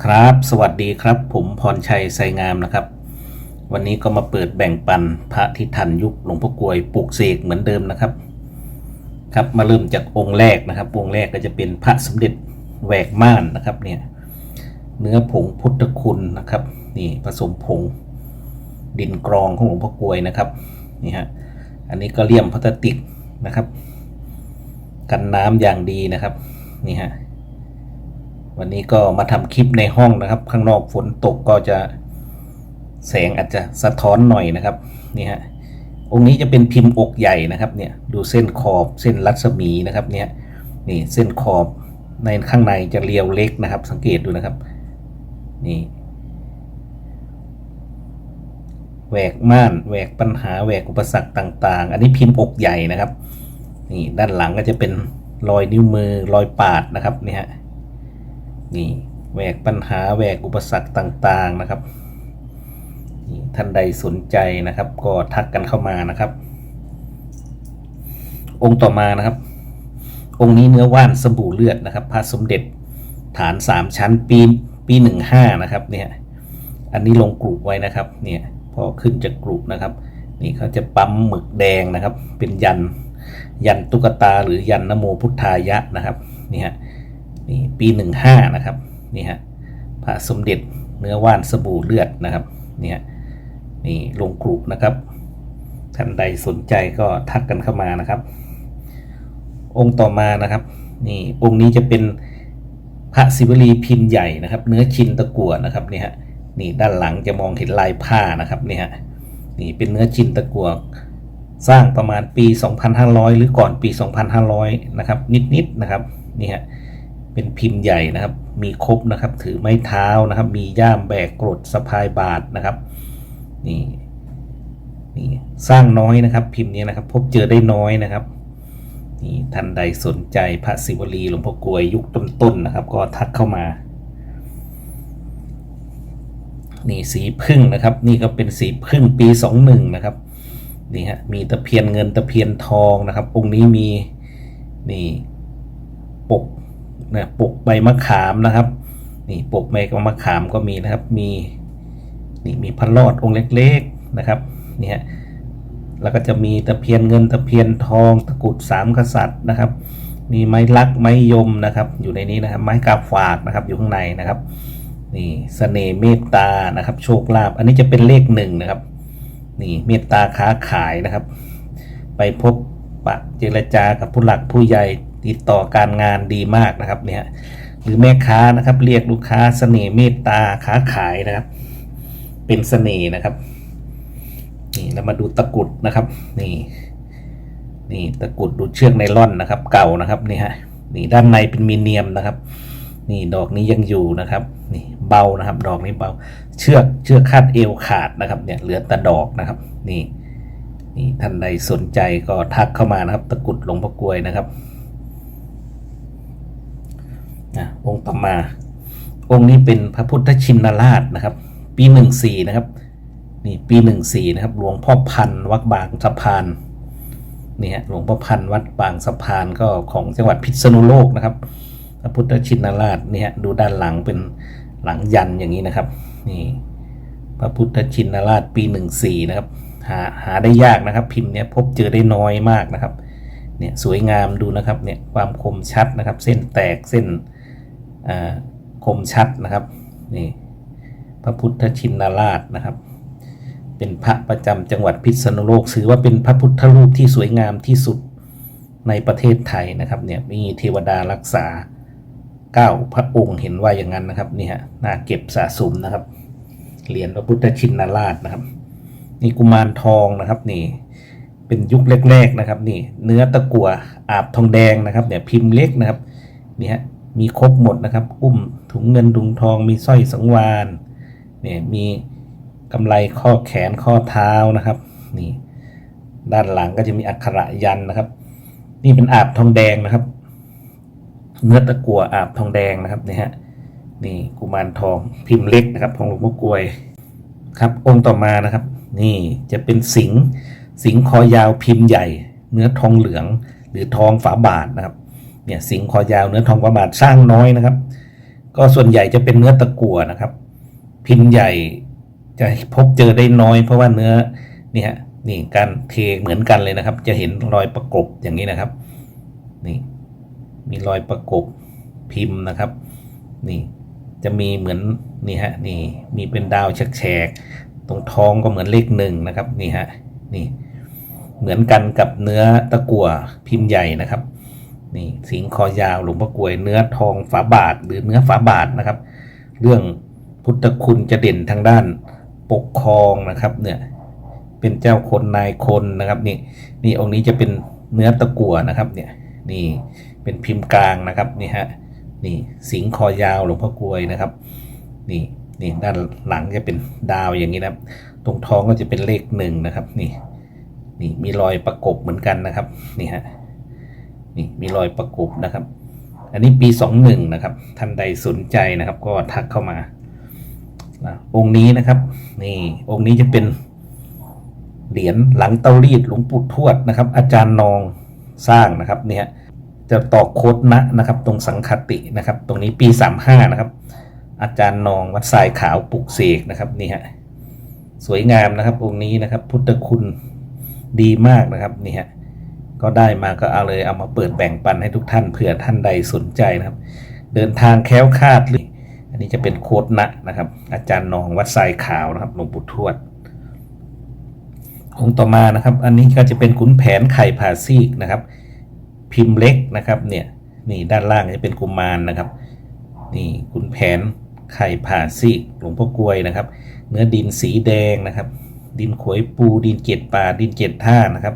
ครับ สวัสดีครับ ผมพรชัยไซงามนะครับ วันนี้ก็มาเปิดแบ่งปันพระที่ทันยุคหลวงพ่อกลวยปลูกเสกเหมือนเดิมนะครับ ครับมาเริ่มจากองค์แรกนะครับ องค์แรกก็จะเป็นพระสมเด็จแหวกม่านนะครับเนี่ยเนื้อผงพุทธคุณนะครับนี่ผสมผงดินกรองของหลวงพ่อกลวยนะครับนี่ฮะอันนี้ก็เลี่ยมพลาสติกนะครับ กันน้ำอย่างดีนะครับนี่ฮะ วันนี้ก็มาทำคลิปในห้องนะครับ ข้างนอกฝนตกก็จะแสงอาจจะสะท้อนหน่อยนะครับนี่ฮะองค์นี้จะเป็นพิมพ์อกใหญ่นะครับเนี่ยดูเส้นขอบเส้นรัศมีนะครับเนี่ยนี่เส้นขอบในข้างในจะเรียวเล็กนะครับ สังเกตดูนะครับนี่แหวกม่านแหวกปัญหาแหวกอุปสรรคต่างๆ อันนี้พิมพ์อกใหญ่นะครับนี่ด้านหลังก็จะเป็นรอยนิ้วมือรอยปาดนะครับนี่ฮะ นี่แหวกปัญหาแหวกอุปสรรคต่างๆนะครับท่านใดสนใจนะครับ ก็ทักกันเข้ามานะครับ องค์ต่อมานะครับ องค์นี้เนื้อว่านสบู่เลือดนะครับพระสมเด็จฐานสามชั้นปีปีหนึ่งห้านะครับเนี่ยอันนี้ลงกรุไว้นะครับเนี่ยพอขึ้นจากกรุนะครับ นี่เขาจะปั๊มหมึกแดงนะครับ เป็นยันยันตุ๊กตาหรือยันนโมพุทธายะนะครับนี่ฮะ นี่ปีหนึ่งห้านะครับนี่ฮะพระสมเด็จเนื้อว่านสบู่เลือดนะครับนี่ยนี่ลงกรุนะครับท่านใดสนใจก็ทักกันเข้ามานะครับ องค์ต่อมานะครับ นี่องค์นี้จะเป็นพระศิวลีพิมพ์ใหญ่นะครับ เนื้อชินตะกั่วนะครับนี่ฮะนี่ด้านหลังจะมองเห็นลายผ้านะครับนี่ฮะนี่เป็นเนื้อชินตะกั่วสร้างประมาณปี 2500 หรือก่อนปี 2500 นะครับ นิดๆนะครับนี่ฮะ เป็นพิมพ์ใหญ่นะครับ มีครบนะครับ ถือไม้เท้านะครับ มีย่ามแบกกรดสะพายบาทนะครับ นี่ นี่สร้างน้อยนะครับ พิมพ์นี้นะครับ พบเจอได้น้อยนะครับ นี่ท่านใดสนใจพระศิวลีหลวงพ่อกลวยยุคต้นๆนะครับ ก็ทักเข้ามา นี่สีพึ่งนะครับ นี่ก็เป็นสีพึ่งปีสองหนึ่งนะครับ นี่ฮะ มีตะเพียนเงินตะเพียนทองนะครับ องค์นี้มี นี่ปก นะปกใบมะขามนะครับ นี่ปกใบมะขามก็มีนะครับ มีนี่มีพันลอดองค์เล็กๆนะครับนี่ฮะแล้วก็จะมีตะเพียนเงินตะเพียนทองตะกุดสามกษัตริย์นะครับ มีไม้ลักไม้ยมนะครับ อยู่ในนี้นะครับ ไม้กาฝากนะครับอยู่ข้างในนะครับนี่เสน่ห์เมตตานะครับ โชคลาภอันนี้จะเป็นเลขหนึ่งนะครับ นี่เมตตาค้าขายนะครับ ไปพบปะเจรจากับผู้หลักผู้ใหญ่ ติดต่อการงานดีมากนะครับเนี่ยหรือแม่ค้านะครับ เรียกลูกค้าเสน่ห์เมตตาค้าขายนะครับ เป็นเสน่ห์นะครับนี่เรามาดูตะกรุดนะครับ นี่นี่ตะกรุดดูเชือกไนล่อนนะครับ เก่านะครับนี่ฮะนี่ด้านในเป็นมีเนียมนะครับ นี่ดอกนี้ยังอยู่นะครับ นี่เบานะครับ ดอกนี้เบา เชือกเชือกคาดเอวขาดนะครับ เนี่ยเหลือแต่ดอกนะครับ นี่นี่ท่านใดสนใจก็ทักเข้ามานะครับ ตะกรุดหลวงพ่อกลวยนะครับ นะองค์ต่อมา องค์นี้เป็นพระพุทธชินราชนะครับ ปีหนึ่งสี่นะครับนี่ปีหนึ่งสี่นะครับหลวงพ่อพันวัดบางสะพานนี่ฮะหลวงพ่อพันวัดบางสะพานก็ของจังหวัดพิษณุโลกนะครับ พระพุทธชินราชนี่ยดูด้านหลังเป็นหลังยันอย่างนี้นะครับนี่พระพุทธชินราชปีหนึ่งสี่นะครับหาหาได้ยากนะครับ พิมพ์เนี้ยพบเจอได้น้อยมากนะครับเนี่ยสวยงามดูนะครับเนี่ยความคมชัดนะครับ เส้นแตกเส้น คมชัดนะครับนี่พระพุทธชินราชนะครับ เป็นพระประจำจังหวัดพิษณุโลกถือว่าเป็นพระพุทธรูปที่สวยงามที่สุดในประเทศไทยนะครับเนี่ยมีเทวดารักษาเก้าพระองค์เห็นว่าอย่างนั้นนะครับนี่ฮะน่าเก็บสะสมนะครับเหรียญพระพุทธชินราชนะครับ นี่กุมารทองนะครับนี่เป็นยุคแรกๆนะครับนี่เนื้อตะกั่วอาบทองแดงนะครับเนี่ยพิมพ์เล็กนะครับนี่ฮะ มีครบหมดนะครับ อุ้มถุงเงินถุงทอง มีสร้อยสังวานเนี่ยมีกำไรข้อแขนข้อเท้านะครับนี่ด้านหลังก็จะมีอักขระยันนะครับ นี่เป็นอาบทองแดงนะครับเนื้อตะกั่วอาบทองแดงนะครับนี่ฮะนี่กุมารทองพิมพ์เล็กนะครับของหลวงพ่อกลวยครับ องค์ต่อมานะครับ นี่จะเป็นสิงสิงคอยาวพิมพ์ใหญ่ เนื้อทองเหลือง หรือทองฝาบาทนะครับ เนี่ยสิงคอยาวเนื้อทองฝาบาทสร้างน้อยนะครับ ก็ส่วนใหญ่จะเป็นเนื้อตะกั่วนะครับ พิมใหญ่จะพบเจอได้น้อย เพราะว่าเนื้อนี่ฮะนี่การเทเหมือนกันเลยนะครับ จะเห็นรอยประกบอย่างนี้นะครับ นี่ มีรอยประกบพิมพ์นะครับ นี่จะมีเหมือนนี่ฮะนี่มีเป็นดาวแฉกๆตรงท้องก็เหมือนเลขหนึ่งนะครับนี่ฮะนี่เหมือนกันกับเนื้อตะกั่วพิมพ์ใหญ่นะครับ นี่สิงคอยาวหลวงพ่อกลวยเนื้อทองฝาบาทหรือเนื้อฝาบาทนะครับ เรื่องพุทธคุณจะเด่นทางด้านปกครองนะครับเนี่ยเป็นเจ้าคนนายคนนะครับนี่นี่องค์นี้จะเป็นเนื้อตะกั่วนะครับเนี่ยนี่เป็นพิมพ์กลางนะครับนี่ฮะนี่สิงคอยาวหลวงพ่อกลวยนะครับนี่นี่ด้านหลังจะเป็นดาวอย่างนี้นะครับ ตรงท้องก็จะเป็นเลขหนึ่งนะครับนี่นี่มีรอยประกบเหมือนกันนะครับนี่ฮะ นี่มีรอยประกบนะครับ อันนี้ปี 21 นะครับ ท่านใดสนใจนะครับ ก็ทักเข้ามาองค์นี้นะครับ นี่องค์นี้จะเป็นเหรียญหลังเตารีดหลวงปู่ทวดนะครับ อาจารย์นองสร้างนะครับเนี่ยจะตอกโคดนะนะครับ ตรงสังคตินะครับ ตรงนี้ปี 35 นะครับ อาจารย์นองวัดทรายขาวปลุกเสกนะครับนี่ฮะสวยงามนะครับองค์นี้นะครับ พุทธคุณดีมากนะครับนี่ฮะ ก็ได้มาก็เอาเลยเอามาเปิดแบ่งปันให้ทุกท่านเผื่อท่านใดสนใจนะครับ เดินทางแค้วคาดหรืออันนี้จะเป็นโคดนะนะครับ อาจารย์นองวัดทรายขาวนะครับหลวงปู่ทวด องค์ต่อมานะครับ อันนี้ก็จะเป็นขุนแผนไข่ผ่าซีกนะครับ พิมพ์เล็กนะครับเนี่ยนี่ด้านล่างจะเป็นกุมารนะครับ นี่ขุนแผนไข่ผ่าซีกหลวงพ่อกลวยนะครับ เนื้อดินสีแดงนะครับ ดินขวยปูดินเกล็ดปลาดินเกล็ดท่านะครับ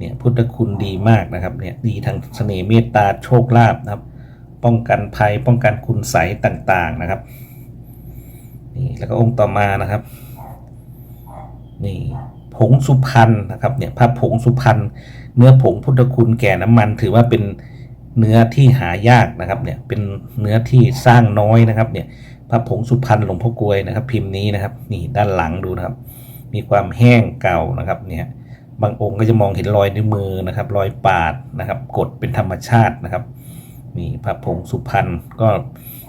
เนี่ยพุทธคุณดีมากนะครับเนี่ยดีทางเสน่ห์เมตตาโชคลาภนะครับ ป้องกันภัยป้องกันคุณใสต่างๆนะครับนี่แล้วก็องค์ต่อมานะครับนี่ผงสุพรรณนะครับเนี่ยพระผงสุพรรณเนื้อผงพุทธคุณแก่น้ำมัน ถือว่าเป็นเนื้อที่หายากนะครับเนี่ยเป็นเนื้อที่สร้างน้อยนะครับเนี่ยพระผงสุพรรณหลวงพ่อกลวยนะครับ พิมพ์นี้นะครับนี่ด้านหลังดูนะครับ มีความแห้งเก่านะครับเนี่ย บางองค์ก็จะมองเห็นรอยนิ้วมือนะครับ รอยปาดนะครับ กดเป็นธรรมชาตินะครับนี่พระผงสุพรรณก็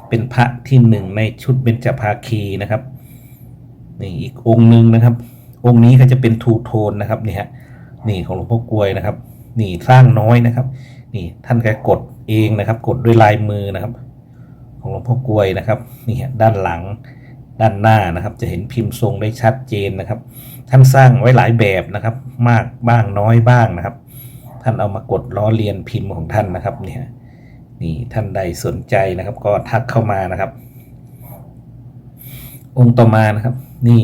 เป็นพระที่หนึ่งในชุดเบญจภาคีนะครับนี่อีกองค์หนึ่งนะครับ องค์นี้ก็จะเป็นทูโทนนะครับนี่ฮะนี่ของหลวงพ่อกลวยนะครับ นี่สร้างน้อยนะครับ นี่ท่านแกกดเองนะครับ กดด้วยลายมือนะครับ ของหลวงพ่อกลวยนะครับนี่ฮะด้านหลัง ด้านหน้านะครับ จะเห็นพิมพ์ทรงได้ชัดเจนนะครับ ท่านสร้างไว้หลายแบบนะครับ มากบ้างน้อยบ้างนะครับ ท่านเอามากดล้อเลียนพิมพ์ของท่านนะครับเนี่ยนี่ท่านใดสนใจนะครับ ก็ทักเข้ามานะครับ องค์ต่อมานะครับ นี่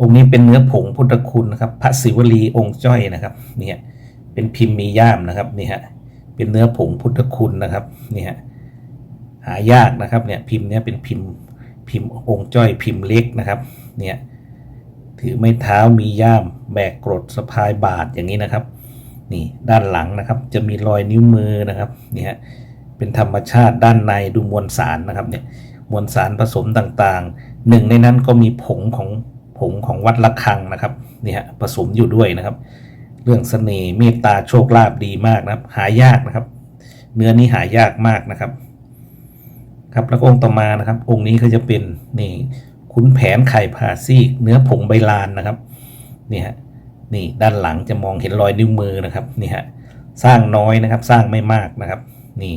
องค์นี้เป็นเนื้อผงพุทธคุณนะครับ พระศิวลีองค์จ้อยนะครับ เนี่ยเป็นพิมพ์มีย่ามนะครับนี่ฮะเป็นเนื้อผงพุทธคุณนะครับนี่ฮะหายากนะครับเนี่ยพิมพ์เนี้ยเป็นพิมพ์ พิมพ์องค์จ้อยพิมพ์เล็กนะครับเนี่ยถือไม้เท้ามีย่ามแบกกรดสะพายบาทอย่างนี้นะครับนี่ด้านหลังนะครับจะมีรอยนิ้วมือนะครับเนี่ยเป็นธรรมชาติด้านในดูมวลสารนะครับเนี่ยมวลสารผสมต่างๆ หนึ่งในนั้นก็มีผงของผงของวัดละคังนะครับเนี่ยผสมอยู่ด้วยนะครับ เรื่องเสน่ห์เมตตาโชคลาภดีมากนะครับ หายากนะครับ เนื้อนี้หายากมากนะครับ ครับแล้วก็องค์ต่อมานะครับ องค์นี้ก็จะเป็นนี่ขุนแผนไข่ผ่าซีกเนื้อผงใบลานนะครับนี่ฮะนี่ด้านหลังจะมองเห็นรอยนิ้วมือนะครับนี่ฮะสร้างน้อยนะครับสร้างไม่มากนะครับ นี่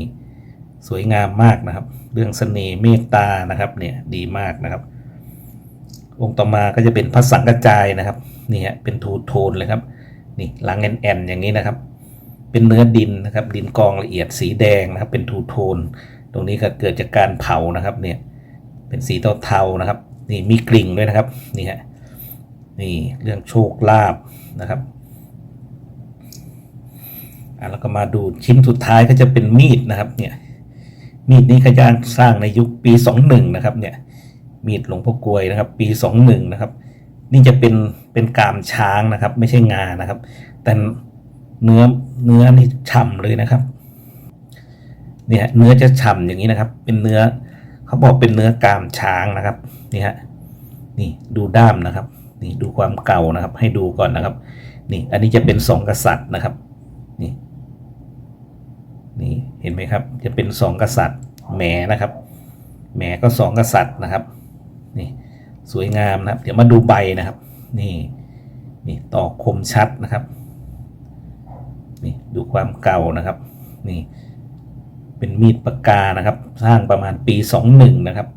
สวยงามมากนะครับ เรื่องเสน่ห์เมตตานะครับเนี่ยดีมากนะครับ องค์ต่อมาก็จะเป็นพระสังกระจายนะครับนี่ฮะเป็นทูโทนเลยครับนี่หลังแอนแอนอย่างนี้นะครับ เป็นเนื้อดินนะครับ ดินกองละเอียดสีแดงนะครับ เป็นทูโทน ตรงนี้ก็เกิดจากการเผานะครับเนี่ยเป็นสีเทาๆนะครับนี่มีกลิ่งด้วยนะครับนี่ฮะนี่เรื่องโชคลาภนะครับอะแล้วก็มาดูชิ้นสุดท้ายก็จะเป็นมีดนะครับเนี่ยมีดนี้ขยานสร้างในยุคปี 21 นะครับเนี่ยมีดหลวงพ่อกลวยนะครับ ปี 21 นะครับ นี่จะเป็นเป็นกามช้างนะครับ ไม่ใช่งานะครับ แต่เนื้อเนื้อนี่ฉ่ำเลยนะครับ เนี่ยเนื้อจะฉ่ำอย่างนี้นะครับ เป็นเนื้อเขาบอกเป็นเนื้อกามช้างนะครับนี่ฮะนี่ดูด้ามนะครับ นี่ดูความเก่านะครับ ให้ดูก่อนนะครับ นี่อันนี้จะเป็นสองกษัตริย์นะครับ นี่นี่เห็นไหมครับ จะเป็นสองกษัตริย์แหมนะครับแหมก็สองกษัตริย์นะครับ นี่สวยงามนะครับ เดี๋ยวมาดูใบนะครับ นี่นี่ตอคมชัดนะครับ นี่ดูความเก่านะครับ นี่ เป็นมีดปากกานะครับ สร้างประมาณปี 21 นะครับ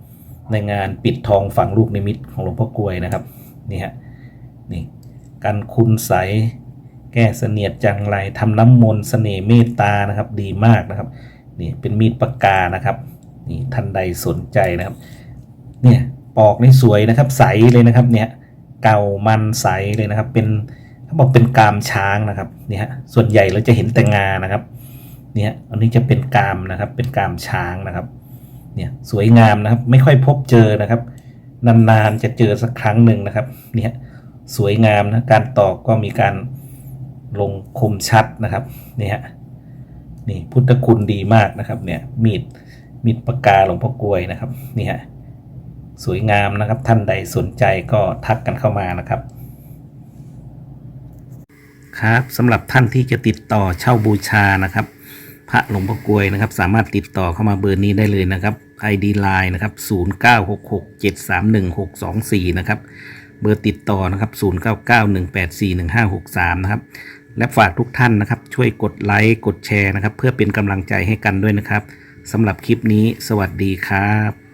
ในงานปิดทองฝังลูกนิมิตของหลวงพ่อกลวยนะครับนี่ฮะนี่กันคุณใสแก้เสนียดจังไรทำน้ำมนต์เสน่ห์เมตตานะครับ ดีมากนะครับนี่เป็นมีดปากกานะครับนี่ท่านใดสนใจนะครับเนี่ยปอกนี่สวยนะครับ ใสเลยนะครับเนี่ยเก่ามันใสเลยนะครับ เป็นเขาบอกเป็นกามช้างนะครับเนี่ยฮะส่วนใหญ่เราจะเห็นแต่งานะครับ เนี่ยอันนี้จะเป็นกามนะครับ เป็นกามช้างนะครับ เนี่ยสวยงามนะครับ ไม่ค่อยพบเจอนะครับ นานๆจะเจอสักครั้งหนึ่งนะครับ เนี่ยสวยงามนะการตอกก็มีการลงคมชัดนะครับ เนี่ยฮะนี่พุทธคุณดีมากนะครับ เนี่ยมีดมีดปากกาหลวงพ่อกลวยนะครับนี่ฮะสวยงามนะครับ ท่านใดสนใจก็ทักกันเข้ามานะครับครับสำหรับท่านที่จะติดต่อเช่าบูชานะครับ พระหลวงพ่อกลวยนะครับ สามารถติดต่อเข้ามาเบอร์นี้ได้เลยนะครับ ID Line นะครับ 0966731624 นะครับ เบอร์ติดต่อนะครับ 0991841563 นะครับ และฝากทุกท่านนะครับ ช่วยกดไลค์กดแชร์นะครับ เพื่อเป็นกำลังใจให้กันด้วยนะครับสำหรับคลิปนี้ สวัสดีครับ